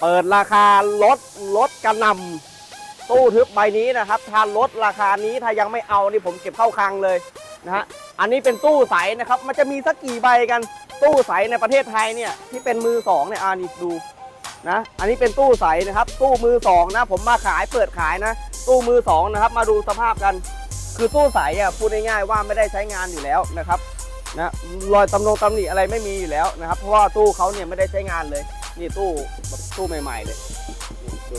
เปิดราคาลดลดกระนำตู้ทึบใบนี้นะครับ ถ้าลดราคานี้ถ้ายังไม่เอานี่ผมเก็บเข้าคลังเลยนะฮะอันนี้เป็นตู้ใสนะครับ มันจะมีสักกี่ใบกันตู้ใสในประเทศไทยเนี่ยที่เป็นมือสองเนี่ยอานี่ดูนะอันนี้เป็นตู้ใสนะครับ ตู้มือสองนะผมมาขายเปิดขายนะ ตู้มือสองนะครับ มาดูสภาพกัน คือตู้ใสอะพูดง่ายๆว่าไม่ได้ใช้งานอยู่แล้วนะครับนะรอยตำนงตำหนิอะไรไม่มีอยู่แล้วนะครับ เพราะว่าตู้เขาเนี่ยไม่ได้ใช้งานเลย นี่ตู้แบบตู้ใหม่ ๆ เลยนี่ดู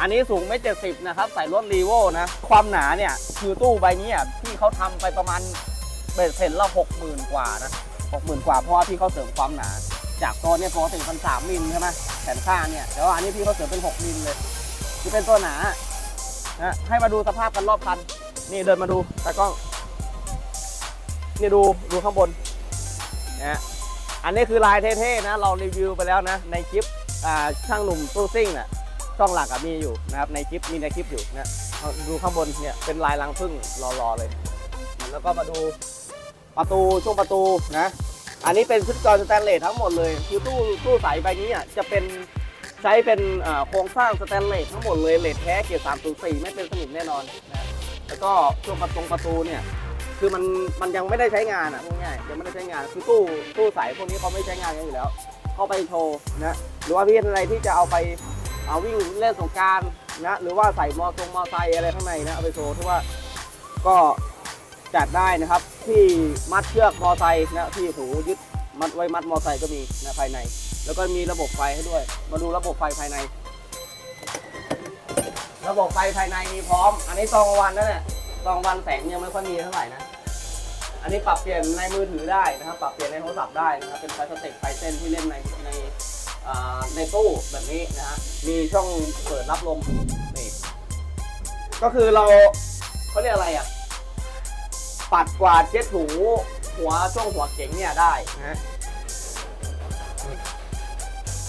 อันนี้สูงไม่เจ็ดสิบนะครับ ใส่รถรีโวนะ ความหนาเนี่ยคือตู้ใบนี้อะที่เขาทำไปประมาณเบ็ดเสร็จละหกหมื่นกว่านะหกหมื่นกว่าเพราะว่าพี่เขาเสริมความหนา จากตัวเนี่ยปกติมันสามมิลใช่ไหมแขนข้างเนี่ยแต่ว่าอันนี้พี่เขาเสริมเป็นหกมิลเลยคือเป็นตัวหนานะให้มาดูสภาพกันรอบคัน นี่เดินมาดูตากล้อง นี่ดูดูข้างบนนะ อันนี้คือลายเท่ๆนะ เรารีวิวไปแล้วนะ ในคลิปช่างหนุ่มตู้ซิ่งน่ะช่องหลักอะมีอยู่นะครับ ในคลิปมีในคลิปอยู่นะดูข้างบนเนี่ยเป็นลายรังผึ้งรอๆเลย แล้วก็มาดูประตูช่วงประตูนะ อันนี้เป็นชุดจอสแตนเลสทั้งหมดเลย คือตู้ตู้ใสใบนี้อะจะเป็นใช้เป็นโครงสร้างสแตนเลสทั้งหมดเลยเลสแท้เกียร์สามศูนย์สี่ไม่เป็นสนิมแน่นอนนะแล้วก็ช่วงประตูประตูเนี่ย คือมันมันยังไม่ได้ใช้งานอะพูดง่ายๆยังไม่ได้ใช้งานคือตู้ตู้ใสพวกนี้เขาไม่ใช้งานกันอยู่แล้วเข้าไปโชว์นะหรือว่าพี่อะไรที่จะเอาไปเอาวิ่งเล่นสงการนะหรือว่าใส่มอทรงมอไซค์อะไรข้างในนะเอาไปโชว์ที่ว่าก็จัดได้นะครับที่มัดเชือกมอไซค์นะที่หูยึดมัดไว้มัดมอไซค์ก็มีนะภายใน แล้วก็มีระบบไฟให้ด้วย มาดูระบบไฟภายใน ระบบไฟภายในมีพร้อม อันนี้ซองวันนั่นแหละ ซองวันแสงยังไม่ค่อยมีเท่าไหร่นะ อันนี้ปรับเปลี่ยนในมือถือได้นะครับ ปรับเปลี่ยนในโทรศัพท์ได้นะครับ เป็นไฟสเต็ปไฟเส้นที่เล่นในในในตู้แบบนี้นะฮะ มีช่องเปิดรับลมนี่ ก็คือเราเขาเรียกอะไรอะ ปัดกวาดเช็ดถูหัวช่วงหัวเก๋งเนี่ยได้นะฮะ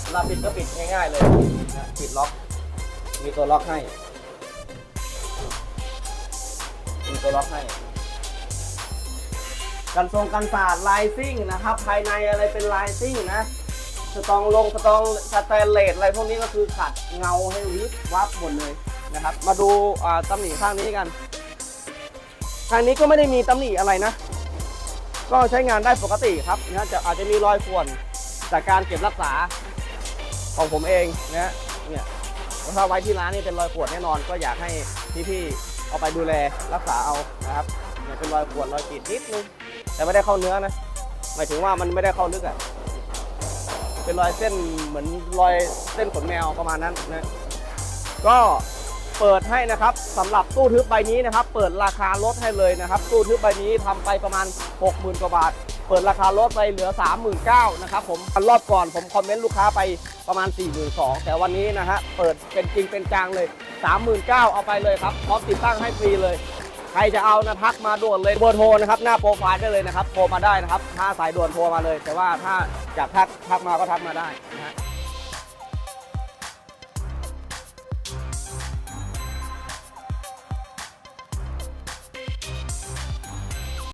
เวลาปิดก็ปิดง่ายๆเลยนะปิดล็อก มีตัวล็อกให้ มีตัวล็อกให้ กันทรงกันศาสตร์ลายซิ่งนะครับ ภายในอะไรเป็นลายซิ่งนะสตองลงสตองสแตนเลสอะไรพวกนี้ก็คือขัดเงาให้วิบวับหมดเลยนะครับ มาดูตำหนิข้างนี้กันข้างนี้ก็ไม่ได้มีตำหนิอะไรนะ ก็ใช้งานได้ปกติครับนะจะอาจจะมีรอยข่วนจากการเก็บรักษาของผมเองนะฮะเนี่ยถ้าไว้ที่ร้านนี่เป็นรอยขวดแน่นอนก็อยากให้พี่ๆ เอาไปดูแลรักษาเอานะครับเนี่ยเป็นรอยขวดรอยกรีดนิดนึงแต่ไม่ได้เข้าเนื้อนะหมายถึงว่ามันไม่ได้เข้าลึกอะ่ะเป็นรอยเส้นเหมือนรอยเส้นขนแมวประมาณนั้นนะก็เปิดให้นะครับสำหรับตู้ทึบใบนี้นะครับ เปิดราคาลดให้เลยนะครับ ตู้ทึบใบนี้ทำไปประมาณ 60,000กว่าบาท เปิดราคาลดไปเหลือ 39,000นะครับผมรอบก่อนผมคอมเมนต์ลูกค้าไปประมาณ 42,000แต่วันนี้นะฮะเปิดเป็นจริงเป็นจังเลย 39,000เอาไปเลยครับพร้อมติดตั้งให้ฟรีเลย ใครจะเอานะทักมาด่วนเลยเบอร์โทรนะครับหน้าโปรไฟล์ได้เลยนะครับโทรมาได้นะครับถ้าสายด่วนโทรมาเลย แต่ว่าถ้าอยากทักทักมาก็ทักมาได้นะฮะ